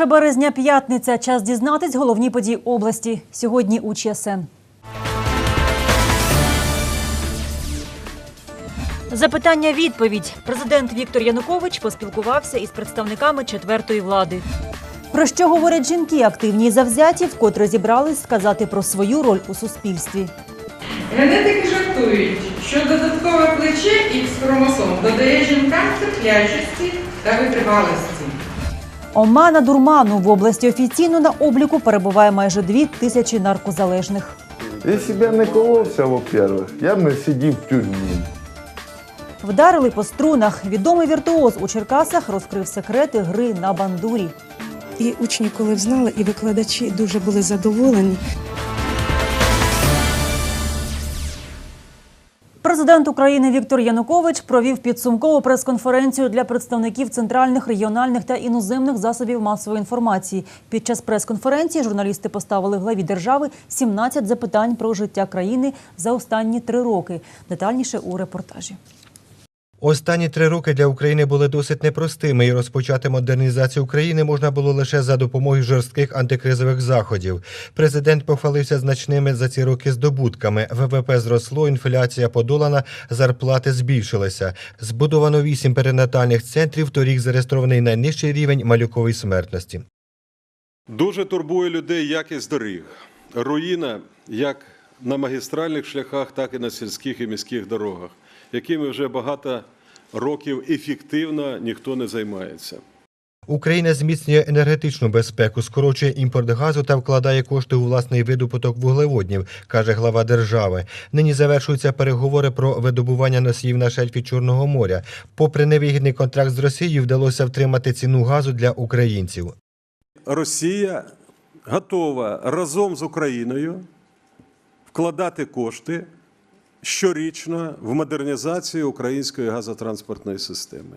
1 березня п'ятниця. Час дізнатись головні події області. Сьогодні у ЧСН. Запитання відповідь. Президент Віктор Янукович поспілкувався із представниками четвертої влади. Про що говорять жінки, активні і завзяті, вкотре зібрались сказати про свою роль у суспільстві. Генетики жартують, що додаткове плече X хромосом додає жінкам терплячості та витривалості. Омана дурману в області офіційно на обліку перебуває майже дві тисячі наркозалежних. Якщо б я не коловся, во-первых, я б не сидів в тюрмі. Вдарили по струнах. Відомий віртуоз у Черкасах розкрив секрети гри на бандурі. І учні, коли знали, і викладачі дуже були задоволені. Президент України Віктор Янукович провів підсумкову прес-конференцію для представників центральних, регіональних та іноземних засобів масової інформації. Під час прес-конференції журналісти поставили главі держави 17 запитань про життя країни за останні три роки. Детальніше у репортажі. Останні три роки для України були досить непростими, і розпочати модернізацію України можна було лише за допомогою жорстких антикризових заходів. Президент похвалився значними за ці роки здобутками. ВВП зросло, інфляція подолана, зарплати збільшилися. Збудовано вісім перинатальних центрів. Торік зареєстрований найнижчий рівень малюкової смертності. Дуже турбує людей якість доріг. Руїна як на магістральних шляхах, так і на сільських і міських дорогах, якими вже багато років ефективно ніхто не займається. Україна зміцнює енергетичну безпеку, скорочує імпорт газу та вкладає кошти у власний видобуток вуглеводнів, каже глава держави. Нині завершуються переговори про видобування носіїв на шельфі Чорного моря. Попри невигідний контракт з Росією, вдалося втримати ціну газу для українців. Росія готова разом з Україною вкладати кошти щорічно в модернізації української газотранспортної системи.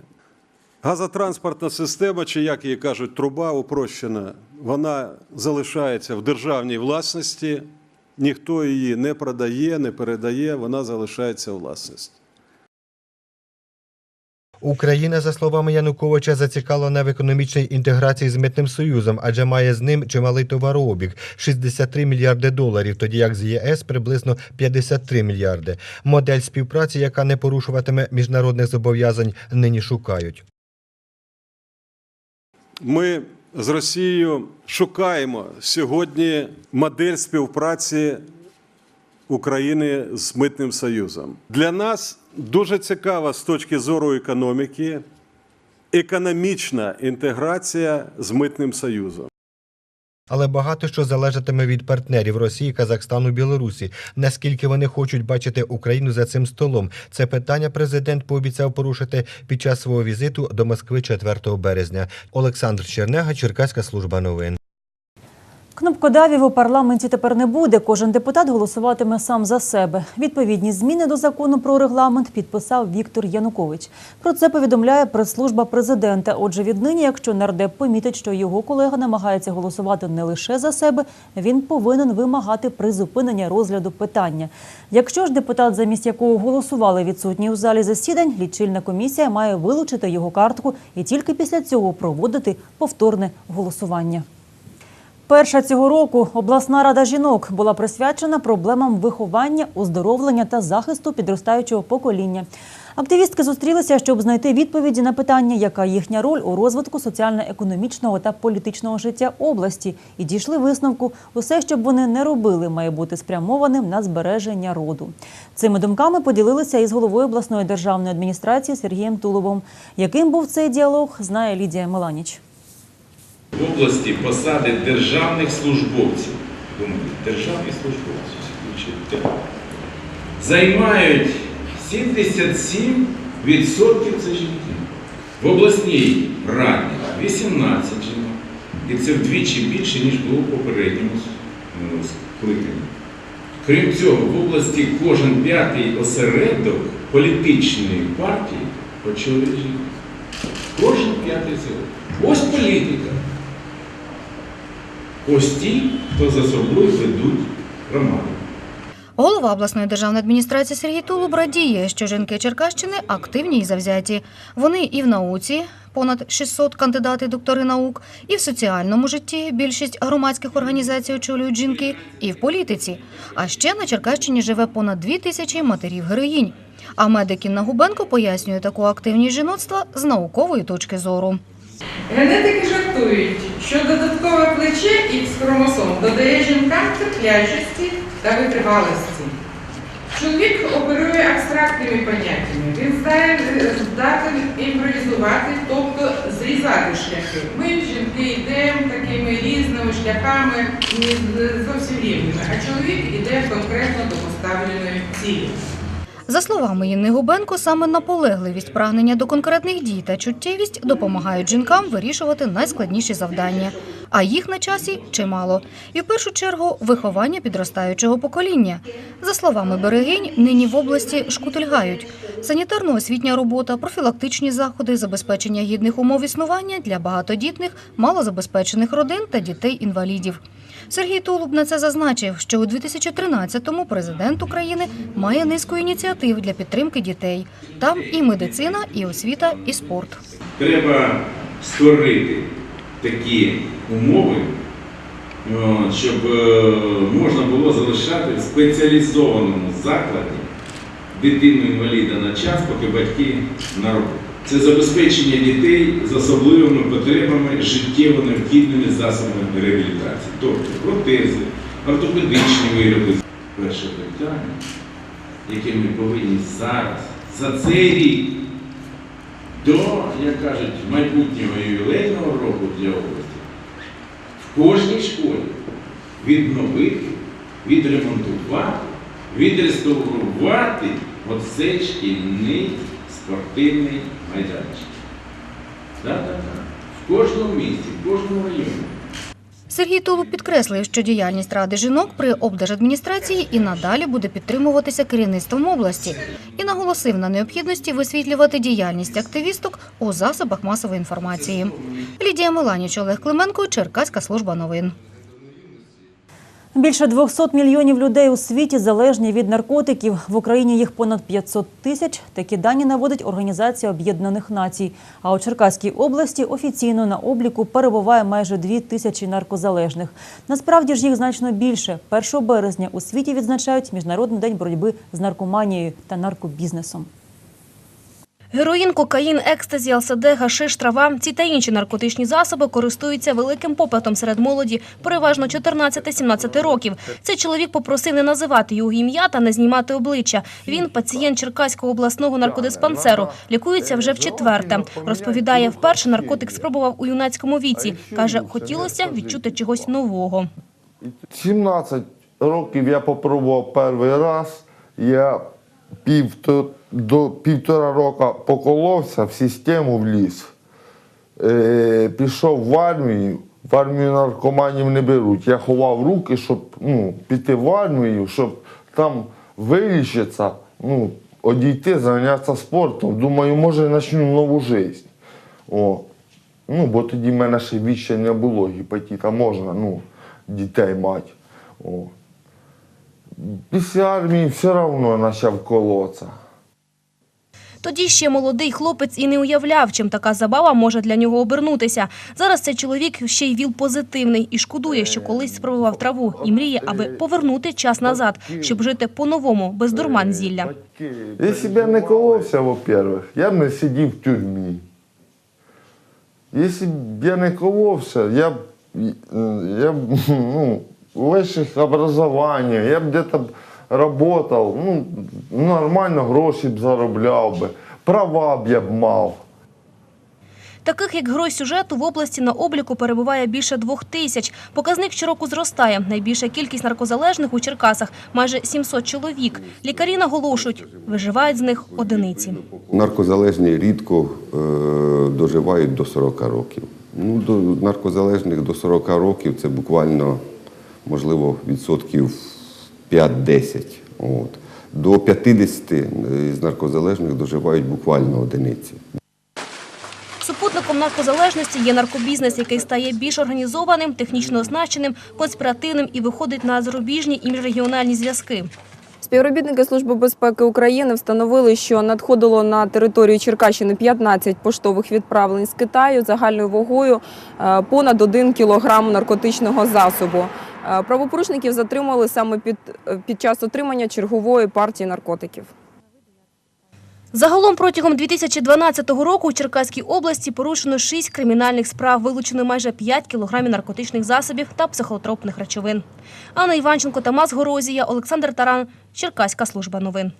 Газотранспортна система, чи як її кажуть, труба упрощена, вона залишається в державній власності, ніхто її не продає, не передає, вона залишається у власності. Україна, за словами Януковича, зацікавлена в економічній інтеграції з митним союзом, адже має з ним чималий товарообіг 63 мільярди доларів, тоді як з ЄС приблизно 53 мільярди. Модель співпраці, яка не порушуватиме міжнародних зобов'язань, нині шукають. Ми з Росією шукаємо сьогодні модель співпраці України з Митним Союзом. Для нас дуже цікава з точки зору економіки економічна інтеграція з Митним Союзом. Але багато що залежатиме від партнерів Росії, Казахстану, Білорусі. Наскільки вони хочуть бачити Україну за цим столом? Це питання президент пообіцяв порушити під час свого візиту до Москви 4 березня. Олександр Чернега, Черкаська служба новин. Кнопкодавів у парламенті тепер не буде. Кожен депутат голосуватиме сам за себе. Відповідні зміни до закону про регламент підписав Віктор Янукович. Про це повідомляє прес-служба президента. Отже, віднині, якщо нардеп помітить, що його колега намагається голосувати не лише за себе, він повинен вимагати призупинення розгляду питання. Якщо ж депутат, замість якого голосували відсутній у залі засідань, лічильна комісія має вилучити його картку і тільки після цього проводити повторне голосування. Перша цього року обласна рада жінок була присвячена проблемам виховання, оздоровлення та захисту підростаючого покоління. Активістки зустрілися, щоб знайти відповіді на питання, яка їхня роль у розвитку соціально-економічного та політичного життя області, і дійшли висновку, усе, що б вони не робили, має бути спрямованим на збереження роду. Цими думками поділилися із головою обласної державної адміністрації Сергієм Туловим. Яким був цей діалог, знає Лідія Меланіч. В області посади державних службовців, думаю, державні службовці, займають 77% це жінки. В обласній раді 18 жінок. І це вдвічі більше, ніж було в попередньому е, скликанні. Крім цього, в області кожен п'ятий осередок політичної партії почали жінки. Кожен п'ятий осередок. Ось політика. Ось ті, хто за собою ведуть громаду. Голова обласної державної адміністрації Сергій Тулуб радіє, що жінки Черкащини активні і завзяті. Вони і в науці понад 600 кандидати доктори наук, і в соціальному житті більшість громадських організацій очолюють жінки, і в політиці. А ще на Черкащині живе понад дві тисячі матерів-героїнь. А медик Інна Губенко пояснює таку активність жіноцтва з наукової точки зору. Генетики жартують, що додаткове плече Х-хромосом додає жінкам терплячості та витривалості. Чоловік оперує абстрактними поняттями. Він здає, здатен імпровізувати, тобто зрізати шляхи. Ми, жінки, йдемо такими різними шляхами, не зовсім рівними, а чоловік іде конкретно до поставленої цілі. За словами Інни Губенко, саме наполегливість, прагнення до конкретних дій та чуттєвість допомагають жінкам вирішувати найскладніші завдання. А їх на часі чимало. І в першу чергу виховання підростаючого покоління. За словами берегинь, нині в області шкутильгають. Санітарно-освітня робота, профілактичні заходи, забезпечення гідних умов існування для багатодітних, малозабезпечених родин та дітей-інвалідів. Сергій Тулуб на це зазначив, що у 2013-му президент України має низку ініціатив для підтримки дітей. Там і медицина, і освіта, і спорт. Треба створити такі умови, щоб е, можна було залишати в спеціалізованому закладі дитину-інваліда на час, поки батьки на роботі. Це забезпечення дітей з особливими потребами життєво необхідними засобами реабілітації, тобто протези, ортопедичні вироби. Перше питання, яке ми повинні зараз, за цей рік, до, як кажуть, майбутнього ювілейного року для області, в кожній школі відновити, відремонтувати, відреставрувати оцей шкільний спортивний майданчик. Так, так, так. В кожному місті, в кожному районі. Сергій Тулуб підкреслив, що діяльність ради жінок при облдержадміністрації і надалі буде підтримуватися керівництвом області і наголосив на необхідності висвітлювати діяльність активісток у засобах масової інформації. Лідія Меланіч, Олег Клименко, Черкаська служба новин. Більше 200 мільйонів людей у світі залежні від наркотиків. В Україні їх понад 500 тисяч. Такі дані наводить Організація Об'єднаних Націй. А у Черкаській області офіційно на обліку перебуває майже 2 тисячі наркозалежних. Насправді ж їх значно більше. 1 березня у світі відзначають Міжнародний день боротьби з наркоманією та наркобізнесом. Героїн, кокаїн, екстазі, ЛСД, гашиш, трава – ці та інші наркотичні засоби користуються великим попитом серед молоді, переважно 14-17 років. Цей чоловік попросив не називати його ім'я та не знімати обличчя. Він пацієнт Черкаського обласного наркодиспансеру. Лікується вже в четверте. Розповідає, вперше наркотик спробував у юнацькому віці. Каже, хотілося відчути чогось нового. 17 років я попробував перший раз. Я півто, до півтора року поколовся, в систему вліз. Е, пішов в армію. В армію наркоманів не беруть. Я ховав руки, щоб ну, піти в армію, щоб там вилічитися, ну, одійти, зайнятися спортом. Думаю, може почну нову життя. Ну, бо тоді в мене ще віще не було гепатита, можна ну, дітей мати. О. Після армії все одно почав колотися. Тоді ще молодий хлопець і не уявляв, чим така забава може для нього обернутися. Зараз цей чоловік ще й віл позитивний і шкодує, що колись спробував траву і мріє, аби повернути час назад, щоб жити по-новому, без дурман зілля. Якщо б я не коловся, во-первых, я б не сидів в тюрмі. Якщо б я не коловся, я б, я б ну, вищих образування, я б десь працював, ну, нормально гроші б заробляв би, права б я б мав. Таких, як герой сюжету, в області на обліку перебуває більше двох тисяч. Показник щороку зростає. Найбільша кількість наркозалежних у Черкасах – майже 700 чоловік. Лікарі наголошують, виживають з них одиниці. Наркозалежні рідко е, доживають до 40 років. Ну, до наркозалежних до 40 років це буквально, можливо, відсотків 5-10. От. До 50 з наркозалежних доживають буквально одиниці. Супутником наркозалежності є наркобізнес, який стає більш організованим, технічно оснащеним, конспіративним і виходить на зарубіжні і міжрегіональні зв'язки. Співробітники Служби безпеки України встановили, що надходило на територію Черкащини 15 поштових відправлень з Китаю загальною вагою е, понад 1 кілограм наркотичного засобу. Е, Правопорушників затримали саме під, е, під час отримання чергової партії наркотиків. Загалом протягом 2012 року у Черкаській області порушено 6 кримінальних справ, вилучено майже 5 кілограмів наркотичних засобів та психотропних речовин. Анна Іванченко, Тамас Горозія, Олександр Таран, Черкаська служба новин.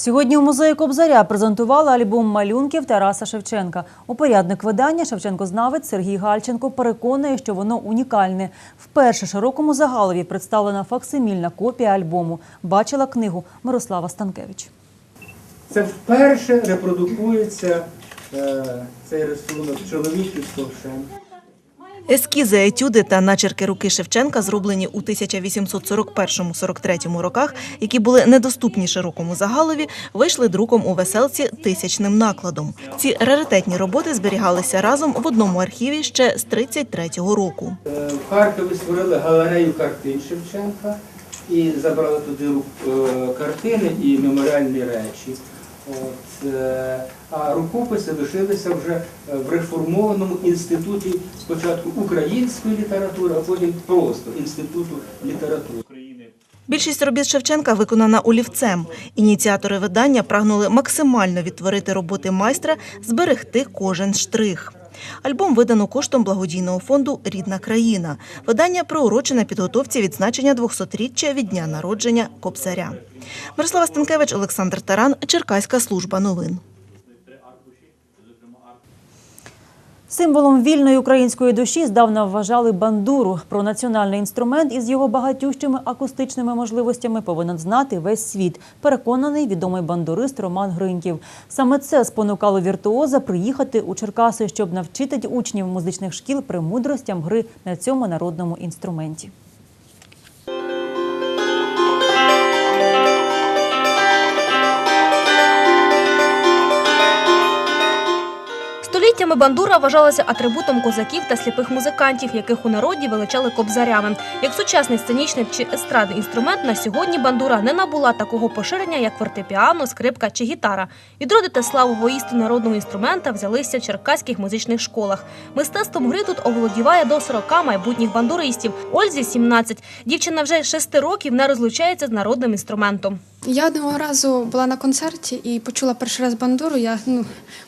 Сьогодні у музеї Кобзаря презентували альбом малюнків Тараса Шевченка. Упорядник видання Шевченкознавець Сергій Гальченко переконує, що воно унікальне. Вперше широкому загалові представлена факсимільна копія альбому. Бачила книгу Мирослава Станкевич. Це вперше репродукується е, цей рисунок чоловіків з ковшем. Ескізи, етюди та начерки руки Шевченка зроблені у 1841-43 роках, які були недоступні широкому загалові, вийшли друком у веселці тисячним накладом. Ці раритетні роботи зберігалися разом в одному архіві ще з 33-го року. Е, В Харкові створили галерею картин Шевченка і забрали туди е, картини і меморіальні речі. От, е, а рукописи лишилися вже е, в реформованому інституті спочатку української літератури, а потім просто інституту літератури. Більшість робіт Шевченка виконана олівцем. Ініціатори видання прагнули максимально відтворити роботи майстра, зберегти кожен штрих. Альбом видано коштом благодійного фонду Рідна країна. Видання приурочене підготовці відзначення 200-річчя від дня народження Кобзаря. Мирослава Станкевич, Олександр Таран, Черкаська служба новин. Символом вільної української душі здавна вважали бандуру. Про національний інструмент із його багатющими акустичними можливостями повинен знати весь світ. Переконаний відомий бандурист Роман Гриньків. Саме це спонукало віртуоза приїхати у Черкаси, щоб навчити учнів музичних шкіл премудростям гри на цьому народному інструменті. Століттями бандура вважалася атрибутом козаків та сліпих музикантів, яких у народі величали кобзарями. Як сучасний сценічний чи естрадний інструмент, на сьогодні бандура не набула такого поширення, як фортепіано, скрипка чи гітара. Відродити славу воїсту народного інструмента взялися в черкаських музичних школах. Мистецтвом гри тут оволодіває до 40 майбутніх бандуристів. Ользі 17. Дівчина вже з 6 років не розлучається з народним інструментом. Я одного разу була на концерті і почула перший раз бандуру. Я, ну,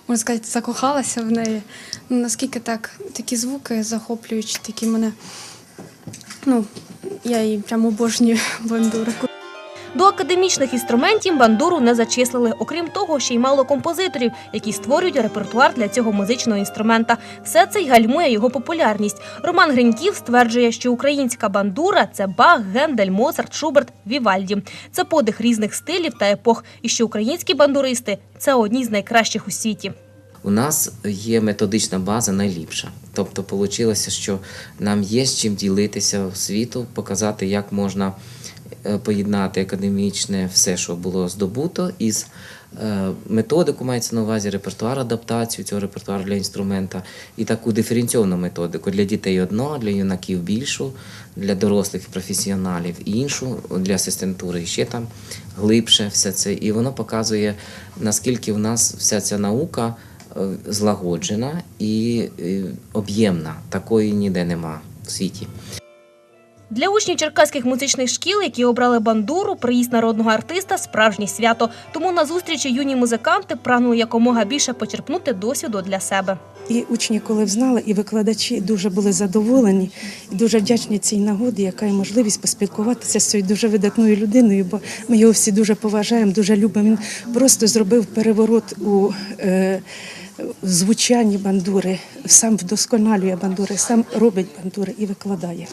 можна сказати, закохалася в неї. Ну, наскільки так, такі звуки захоплюючі, такі мене. Ну, я її прямо обожнюю бандуру. До академічних інструментів бандуру не зачислили. Окрім того, ще й мало композиторів, які створюють репертуар для цього музичного інструмента. Все це й гальмує його популярність. Роман Гриньків стверджує, що українська бандура це Бах, Гендель, Моцарт, Шуберт, Вівальді. Це подих різних стилів та епох, і що українські бандуристи це одні з найкращих у світі. у нас є методична база найліпша. Тобто, вийшло, що нам є з чим ділитися світу, показати, як можна поєднати академічне все, що було здобуто, із е, методику мається на увазі репертуар, адаптацію цього репертуару для інструмента і таку диференційовану методику для дітей одну, для юнаків більшу, для дорослих професіоналів іншу, для асистентури ще там глибше все це. І воно показує, наскільки в нас вся ця наука е, злагоджена і е, об'ємна. Такої ніде нема в світі. Для учнів черкаських музичних шкіл, які обрали бандуру, приїзд народного артиста справжнє свято. Тому на зустрічі юні музиканти прагнули якомога більше почерпнути досвіду для себе. І учні, коли взнали, і викладачі дуже були задоволені і дуже вдячні цій нагоді, яка є можливість поспілкуватися з цією дуже видатною людиною, бо ми його всі дуже поважаємо, дуже любимо. Він просто зробив переворот у е, звучанні бандури, сам вдосконалює бандури, сам робить бандури і викладає.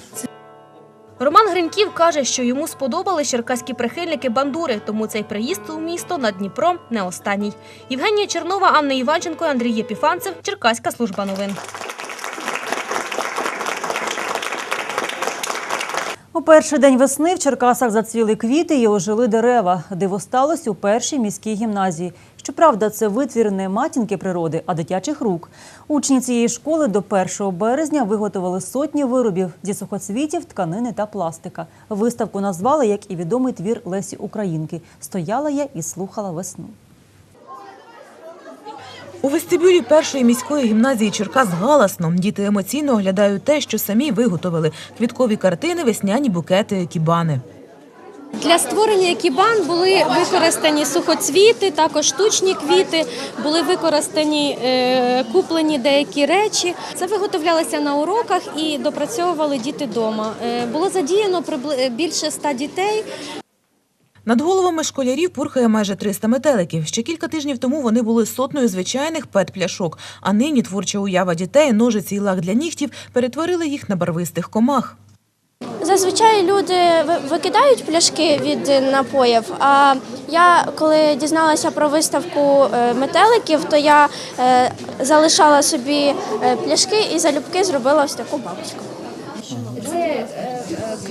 Роман Гриньків каже, що йому сподобали черкаські прихильники бандури, тому цей приїзд у місто над Дніпром не останній. Євгенія Чернова, Анна Іванченко, Андрій Єпіфанцев, Черкаська служба новин. У перший день весни в Черкасах зацвіли квіти і ожили дерева. Диво сталося у першій міській гімназії. Що Щоправда, це витвір не матінки природи, а дитячих рук. Учні цієї школи до 1 березня виготовили сотні виробів зі сухоцвітів, тканини та пластика. Виставку назвали як і відомий твір Лесі Українки. Стояла я і слухала весну. У вестибюлі першої міської гімназії Черкас галасно. Діти емоційно оглядають те, що самі виготовили – квіткові картини, весняні букети, кібани. Для створення кібан були використані сухоцвіти, також штучні квіти, були використані е, куплені деякі речі. Це виготовлялося на уроках і допрацьовували діти вдома. Е, було задіяно прибли- більше ста дітей. Над головами школярів пурхає майже 300 метеликів. Ще кілька тижнів тому вони були сотнею звичайних пет-пляшок, а нині творча уява дітей, ножиці і лак для нігтів перетворили їх на барвистих комах. Зазвичай люди викидають пляшки від напоїв. А я, коли дізналася про виставку е, метеликів, то я е, залишала собі е, пляшки і залюбки зробила ось таку бабочку. Це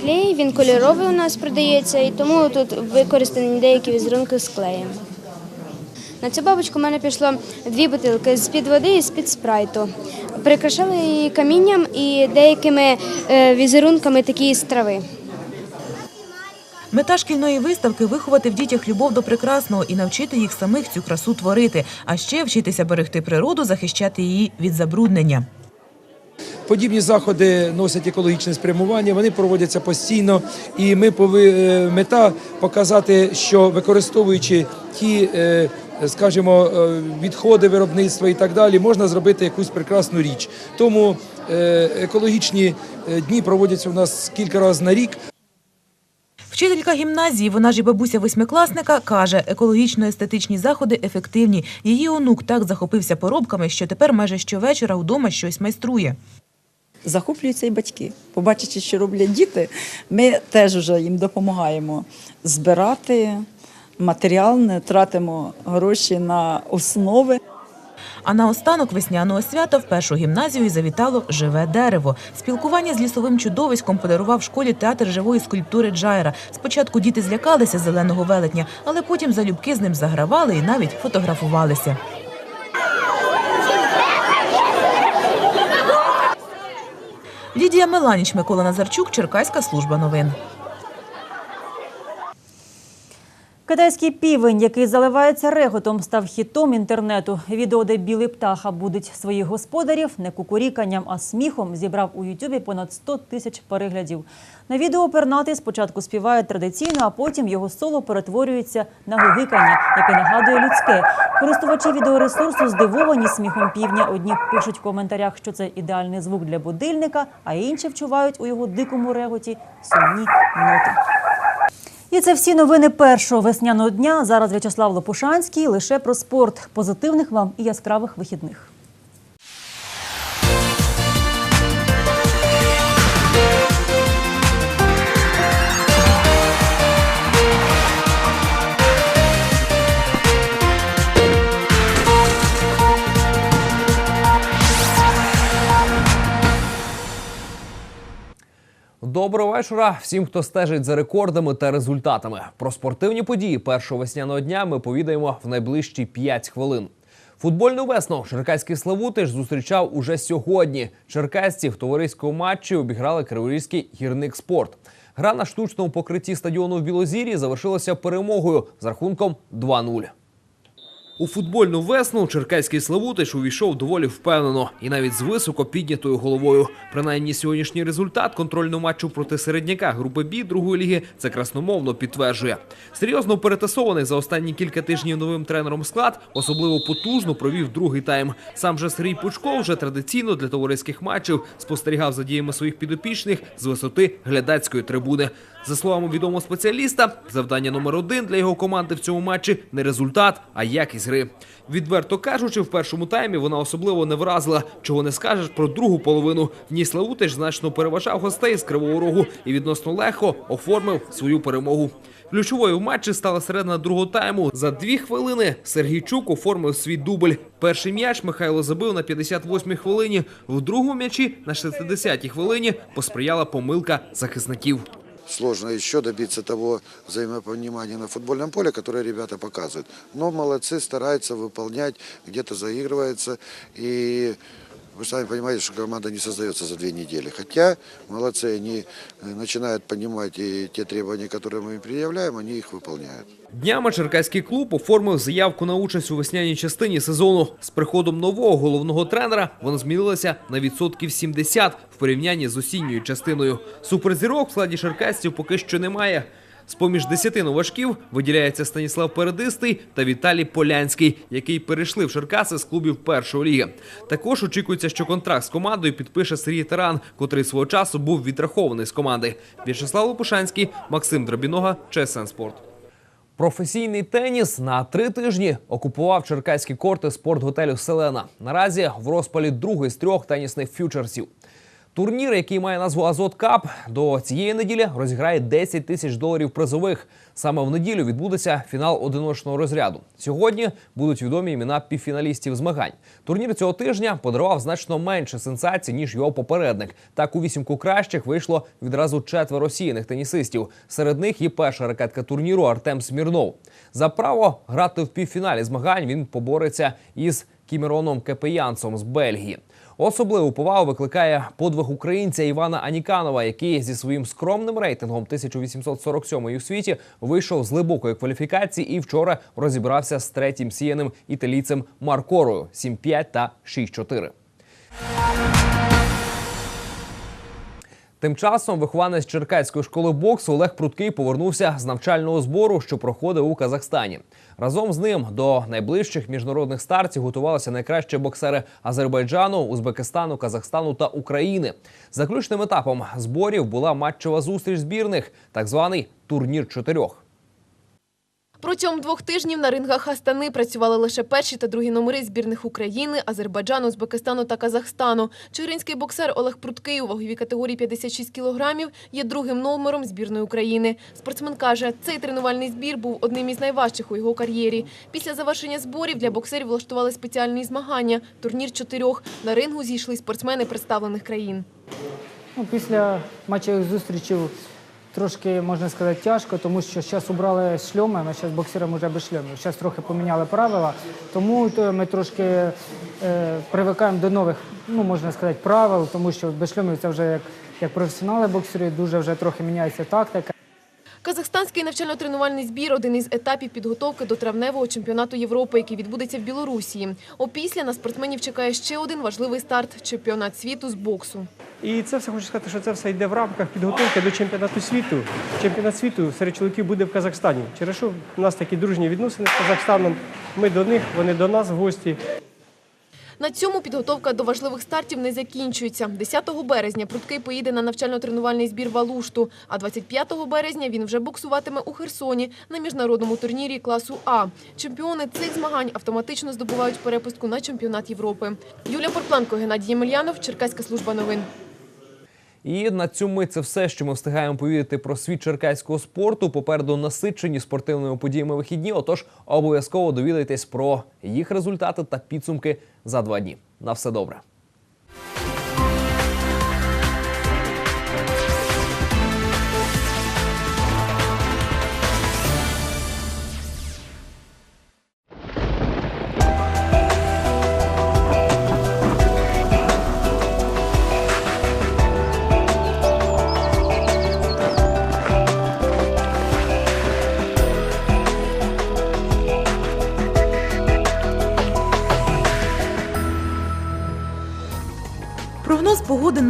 клей, він кольоровий у нас продається, і тому тут використані деякі візерунки з клеєм. На цю бабочку в мене пішло дві бутилки з-під води і з-під спрайту. Прикрашали її камінням і деякими е, візерунками такі з трави. Мета шкільної виставки – виховати в дітях любов до прекрасного і навчити їх самих цю красу творити, а ще вчитися берегти природу, захищати її від забруднення. Подібні заходи носять екологічне спрямування, вони проводяться постійно, і ми пови... е, мета показати, що використовуючи ті, е, скажімо, е, відходи виробництва і так далі, можна зробити якусь прекрасну річ. Тому е, екологічні е, дні проводяться у нас кілька разів на рік. Вчителька гімназії, вона ж і бабуся восьмикласника, каже, екологічно-естетичні заходи ефективні. Її онук так захопився поробками, що тепер майже щовечора вдома щось майструє. захоплюються і батьки. Побачачи, що роблять діти, ми теж вже їм допомагаємо збирати матеріал, не тратимо гроші на основи. А наостанок весняного свята в першу гімназію завітало живе дерево. Спілкування з лісовим чудовиськом подарував школі театр живої скульптури Джайра. Спочатку діти злякалися зеленого велетня, але потім залюбки з ним загравали і навіть фотографувалися. Лідія Меланіч, Микола Назарчук, Черкаська служба новин. Китайський півень, який заливається реготом, став хітом інтернету. Відео, де білий птаха будить своїх господарів, не кукуріканням, а сміхом, зібрав у Ютубі понад 100 тисяч переглядів. На відео пернатий спочатку співає традиційно, а потім його соло перетворюється на гигикання, яке нагадує людське. Користувачі відеоресурсу здивовані сміхом півня. Одні пишуть в коментарях, що це ідеальний звук для будильника, а інші вчувають у його дикому реготі сумні ноти. І це всі новини першого весняного дня. Зараз В'ячеслав Лопушанський. Лише про спорт. Позитивних вам і яскравих вихідних. Доброго вечора всім, хто стежить за рекордами та результатами. Про спортивні події першого весняного дня ми повідаємо в найближчі 5 хвилин. Футбольну весну Черкаський Славутич зустрічав уже сьогодні. Черкасці в товариському матчі обіграли Криворізький гірник спорт. Гра на штучному покритті стадіону в Білозір'ї завершилася перемогою з рахунком 2-0. У футбольну весну черкаський Славутич увійшов доволі впевнено і навіть з високо піднятою головою. Принаймні сьогоднішній результат контрольного матчу проти середняка групи Бі другої ліги це красномовно підтверджує. Серйозно перетасований за останні кілька тижнів новим тренером склад особливо потужно провів другий тайм. Сам же Сергій Пучков вже традиційно для товариських матчів спостерігав за діями своїх підопічних з висоти глядацької трибуни. За словами відомого спеціаліста, завдання номер один для його команди в цьому матчі не результат, а якість гри. Відверто кажучи, в першому таймі вона особливо не вразила, чого не скажеш про другу половину. В ній Славутич значно переважав гостей з Кривого Рогу і відносно легко оформив свою перемогу. Ключовою в матчі стала середина другого тайму. За дві хвилини Сергійчук оформив свій дубль. Перший м'яч Михайло забив на 58-й хвилині. В другому м'ячі на 60-й хвилині посприяла помилка захисників сложно еще добиться того взаимопонимания на футбольном поле, которое ребята показывают. Но молодцы, стараются выполнять, где-то заигрывается. И вы сами понимаете, что команда не создается за две недели. Хотя молодцы, они э, начинают понимать и те требования, которые мы им предъявляем, они их выполняют. Днями черкаський клуб оформив заявку на участь у весняній частині сезону. З приходом нового головного тренера вона змінилася на відсотків 70 в порівнянні з осінньою частиною. Суперзірок в складі черкасців поки що немає. З-поміж десяти новачків виділяється Станіслав Передистий та Віталій Полянський, які перейшли в Черкаси з клубів першої ліги. Також очікується, що контракт з командою підпише Сергій Таран, котрий свого часу був відрахований з команди. В'ячеслав Лопушанський, Максим Дробінога, ЧСН Спорт. Професійний теніс на три тижні окупував черкаські корти спортготелю Селена. Наразі в розпалі другий з трьох тенісних фьючерсів. Турнір, який має назву Азот Кап, до цієї неділі розіграє 10 тисяч доларів призових. Саме в неділю відбудеться фінал одиночного розряду. Сьогодні будуть відомі імена півфіналістів змагань. Турнір цього тижня подарував значно менше сенсацій, ніж його попередник. Так у вісімку кращих вийшло відразу четверо російних тенісистів. Серед них і перша ракетка турніру Артем Смірнов. За право грати в півфіналі змагань він побореться із Кімероном Кепеянцом з Бельгії. Особливу повагу викликає подвиг українця Івана Аніканова, який зі своїм скромним рейтингом 1847 у світі вийшов з глибокої кваліфікації і вчора розібрався з третім сіяним італійцем Маркорою 7-5 та 6-4. Тим часом вихованець Черкаської школи боксу Олег Пруткий повернувся з навчального збору, що проходив у Казахстані. Разом з ним до найближчих міжнародних стартів готувалися найкращі боксери Азербайджану, Узбекистану, Казахстану та України. Заключним етапом зборів була матчева зустріч збірних, так званий турнір чотирьох. Протягом двох тижнів на рингах Астани працювали лише перші та другі номери збірних України, Азербайджану, Узбекистану та Казахстану. Чигиринський боксер Олег Пруткий у ваговій категорії 56 кілограмів є другим номером збірної України. Спортсмен каже, цей тренувальний збір був одним із найважчих у його кар'єрі. Після завершення зборів для боксерів влаштували спеціальні змагання – турнір чотирьох. На рингу зійшли спортсмени представлених країн. Ну, після матчевих зустрічей трошки, можна сказати, тяжко, тому що зараз убрали шльоми, ми зараз боксуємо вже без шльомів. Зараз трохи поміняли правила, тому то ми трошки е, привикаємо до нових, ну, можна сказати, правил, тому що без шльомів це вже як, як професіонали боксери, дуже вже трохи міняється тактика. Казахстанський навчально-тренувальний збір – один із етапів підготовки до травневого чемпіонату Європи, який відбудеться в Білорусі. Опісля на спортсменів чекає ще один важливий старт – чемпіонат світу з боксу. І це все хочу сказати, що це все йде в рамках підготовки до чемпіонату світу. Чемпіонат світу серед чоловіків буде в Казахстані. Через що в нас такі дружні відносини з Казахстаном. Ми до них, вони до нас в гості. На цьому підготовка до важливих стартів не закінчується. 10 березня Пруткий поїде на навчально-тренувальний збір в Алушту, а 25 березня він вже боксуватиме у Херсоні на міжнародному турнірі класу А. Чемпіони цих змагань автоматично здобувають перепустку на чемпіонат Європи. Юлія Порпленко, Геннадій Ємельянов, Черкаська служба новин. І на цьому це все, що ми встигаємо повідати про світ черкаського спорту. Попереду насичені спортивними подіями вихідні. Отож, обов'язково довідайтесь про їх результати та підсумки за два дні. На все добре.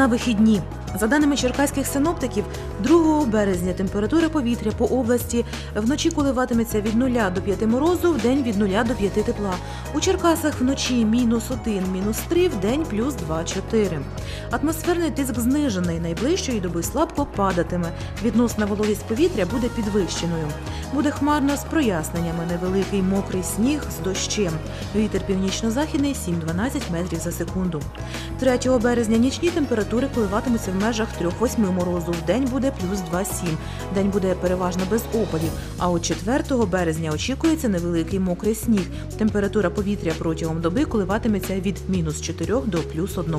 Вихідні. За даними черкаських синоптиків, 2 березня температура повітря по області вночі коливатиметься від 0 до 5 морозу, в день від 0 до 5 тепла. У Черкасах вночі мінус 1, мінус 3, в день плюс 2-4. Атмосферний тиск знижений, найближчої доби слабко падатиме. Відносна вологість повітря буде підвищеною. Буде хмарно з проясненнями, невеликий мокрий сніг з дощем. Вітер північно-західний 7-12 метрів за секунду. 3 березня нічні температури коливатимуться в межах 3-8 морозу. В день буде плюс 2-7. День буде переважно без опадів. А от 4 березня очікується невеликий мокрий сніг. Температура повітря протягом доби коливатиметься від мінус 4 до плюс 1.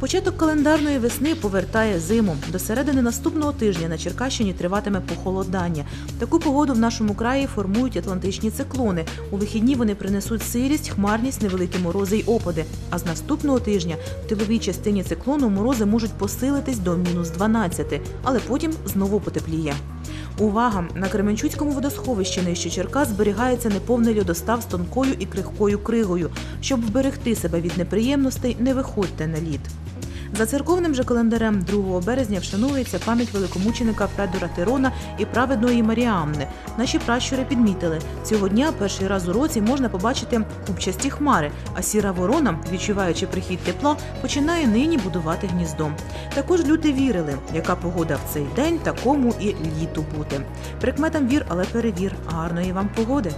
Початок календарної весни повертає зиму. До середини наступного тижня на Черкащині триватиме похолодання. Таку погоду в нашому краї формують атлантичні циклони. У вихідні вони принесуть сирість, хмарність, невеликі морози й опади. А з наступного тижня в тиловій частині циклону морози можуть посилитись до мінус 12, але потім знову потепліє. Увага! На Кременчуцькому водосховищі нижче Черка зберігається неповний льодостав з тонкою і крихкою кригою. Щоб вберегти себе від неприємностей, не виходьте на лід. За церковним же календарем 2 березня вшановується пам'ять великомученика Федора Тирона і праведної Маріамни. Наші пращури підмітили, цього дня перший раз у році можна побачити купчасті хмари, а сіра ворона, відчуваючи прихід тепла, починає нині будувати гніздо. Також люди вірили, яка погода в цей день, такому і літу бути. Прикметам вір, але перевір. Гарної вам погоди!